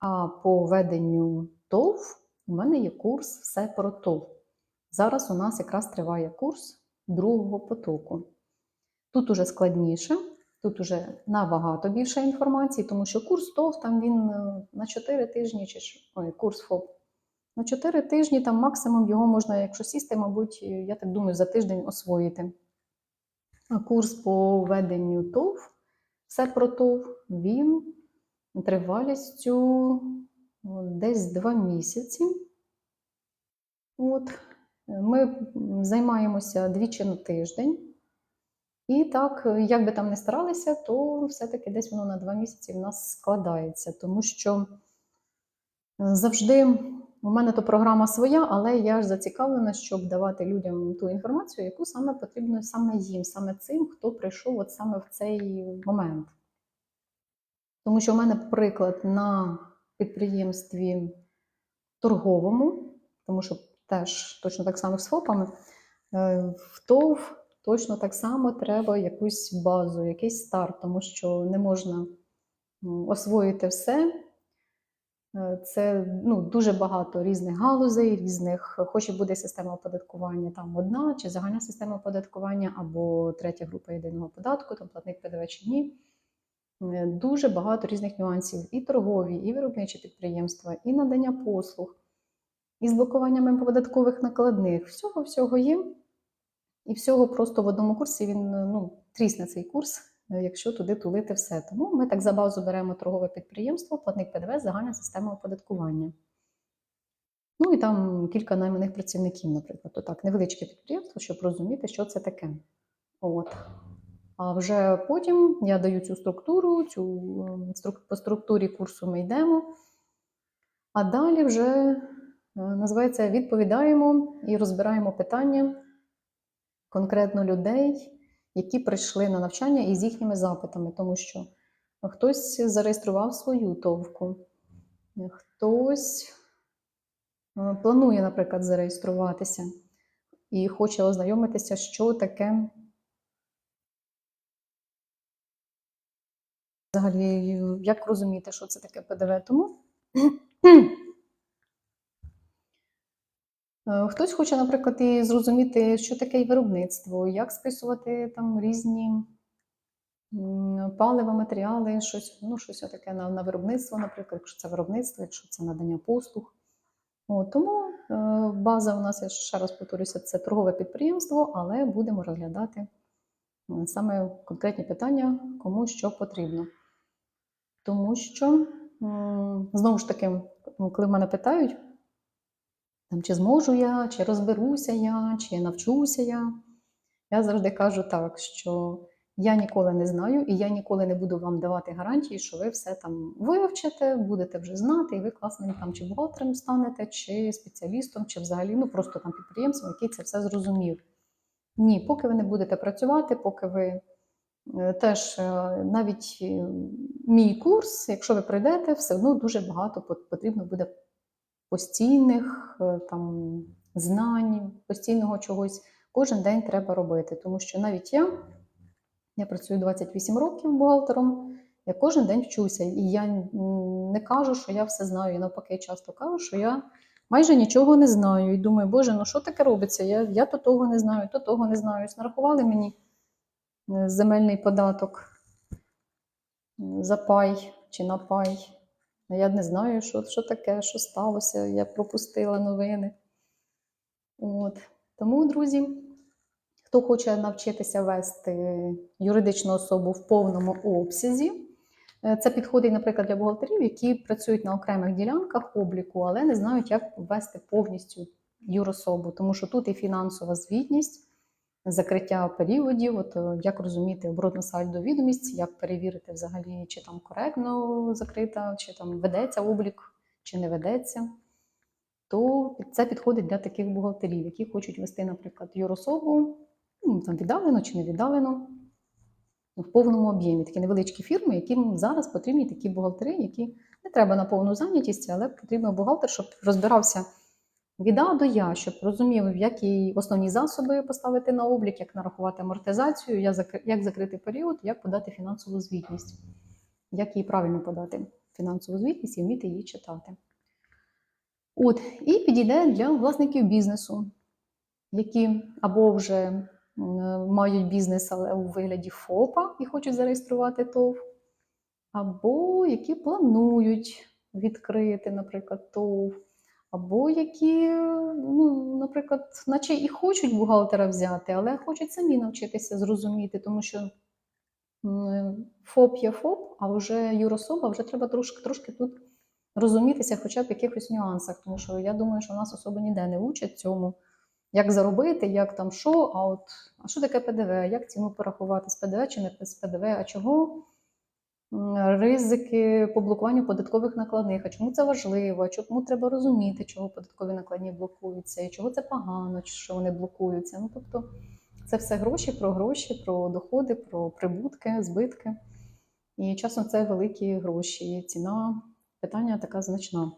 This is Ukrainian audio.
А по веденню ТОВ у мене є курс все про ТОВ. Зараз у нас якраз триває курс другого потоку. Тут уже складніше, тут уже набагато більше інформації, тому що курс ТОВ там він е, на 4 тижні, чи ой, курс ФОП. На 4 тижні там максимум його можна, якщо сісти, мабуть, я так думаю, за тиждень освоїти. А курс по веденню ТОВ, все про ТОВ, він тривалістю десь 2 місяці. От. Ми займаємося двічі на тиждень. І так, як би там не старалися, то все-таки десь воно на два місяці в нас складається, тому що завжди у мене то програма своя, але я ж зацікавлена, щоб давати людям ту інформацію, яку саме потрібно саме їм, саме цим, хто прийшов от саме в цей момент. Тому що в мене приклад на підприємстві торговому, тому що теж точно так само з ФОПами, е, в ТОВ точно так само треба якусь базу, якийсь старт, тому що не можна освоїти все. Е, Це ну, дуже багато різних галузей, різних, хоч і буде система оподаткування там одна, чи загальна система оподаткування, або третя група єдиного податку, там платник ПДВ чи ні. Е, Дуже багато різних нюансів і торгові, і виробничі підприємства, і надання послуг, і з блокуванням податкових накладних. Всього всього є. І всього просто в одному курсі він ну, трісне цей курс, е, якщо туди тулити все. Тому ми так за базу беремо торгове підприємство, платник ПДВ, загальна система оподаткування. Ну і там кілька найманих працівників, наприклад. Так, невеличке підприємство, щоб розуміти, що це таке. От. А вже потім я даю цю структуру, цю ем, по структурі курсу ми йдемо. А далі вже е, називається відповідаємо і розбираємо питання конкретно людей, які прийшли на навчання із їхніми запитами, тому що хтось зареєстрував свою товку, хтось е, планує, наприклад, зареєструватися і хоче ознайомитися, що таке взагалі, як розуміти, що це таке ПДВ. Тому Е, Хтось хоче, наприклад, і зрозуміти, що таке виробництво, як списувати там різні палива, матеріали, щось, ну, щось таке на, на виробництво, наприклад, якщо це виробництво, якщо це надання послуг. От, тому е, база у нас, я ще раз повторюся, це торгове підприємство, але будемо розглядати саме конкретні питання, кому що потрібно. Тому що, знову ж таки, коли в мене питають, чи зможу я, чи розберуся я, чи навчуся я. Я завжди кажу так, що я ніколи не знаю, і я ніколи не буду вам давати гарантії, що ви все там вивчите, будете вже знати, і ви класним там чи бухгалтером станете, чи спеціалістом, чи взагалі ну просто там підприємцем, який це все зрозумів. Ні, поки ви не будете працювати, поки ви теж е, навіть е, мій курс, якщо ви прийдете, все одно дуже багато потрібно буде постійних е, там знань, постійного чогось. Кожен день треба робити, тому що навіть я, я працюю 28 років бухгалтером, я кожен день вчуся, і я не кажу, що я все знаю. І навпаки, часто кажу, що я майже нічого не знаю. І думаю, Боже, ну що таке робиться? Я, я то того не знаю, то того не знаю. Ось нарахували мені е, земельний податок м, за пай чи на пай. Я не знаю, що, що таке, що сталося. Я пропустила новини. От. Тому, друзі, хто хоче навчитися вести юридичну особу в повному обсязі, е, це підходить, наприклад, для бухгалтерів, які працюють на окремих ділянках обліку, але не знають, як ввести повністю юрособу, тому що тут і фінансова звітність, закриття періодів, от е, як розуміти оборотну сальдо відомість, як перевірити взагалі, чи там коректно закрита, чи там ведеться облік, чи не ведеться. То це підходить для таких бухгалтерів, які хочуть вести, наприклад, юрособу, ну, там віддалено чи не віддалено, в повному об'ємі. Такі невеличкі фірми, яким зараз потрібні такі бухгалтери, які не треба на повну зайнятість, але потрібен бухгалтер, щоб розбирався від А до Я, щоб розумів, які основні засоби поставити на облік, як нарахувати амортизацію, як закрити період, як подати фінансову звітність, як її правильно подати. фінансову звітність і вміти її читати. От, і підійде для власників бізнесу, які або вже мають бізнес, але у вигляді ФОПа і хочуть зареєструвати ТОВ, або які планують відкрити, наприклад, ТОВ, або які, ну, наприклад, наче і хочуть бухгалтера взяти, але хочуть самі навчитися зрозуміти, тому що ФОП є ФОП, а вже юрособа, вже треба трошки, трошки тут розумітися хоча б в якихось нюансах, тому що я думаю, що нас особо ніде не учать цьому. Як заробити, як там що, а от а що таке ПДВ? Як ціну порахувати з ПДВ чи не з ПДВ? А чого ризики по блокуванню податкових накладних? А чому це важливо? Чому треба розуміти, чого податкові накладні блокуються, і чого це погано, що вони блокуються? Ну тобто це все гроші про гроші, про доходи, про прибутки, збитки. І часом це великі гроші. Ціна питання така значна.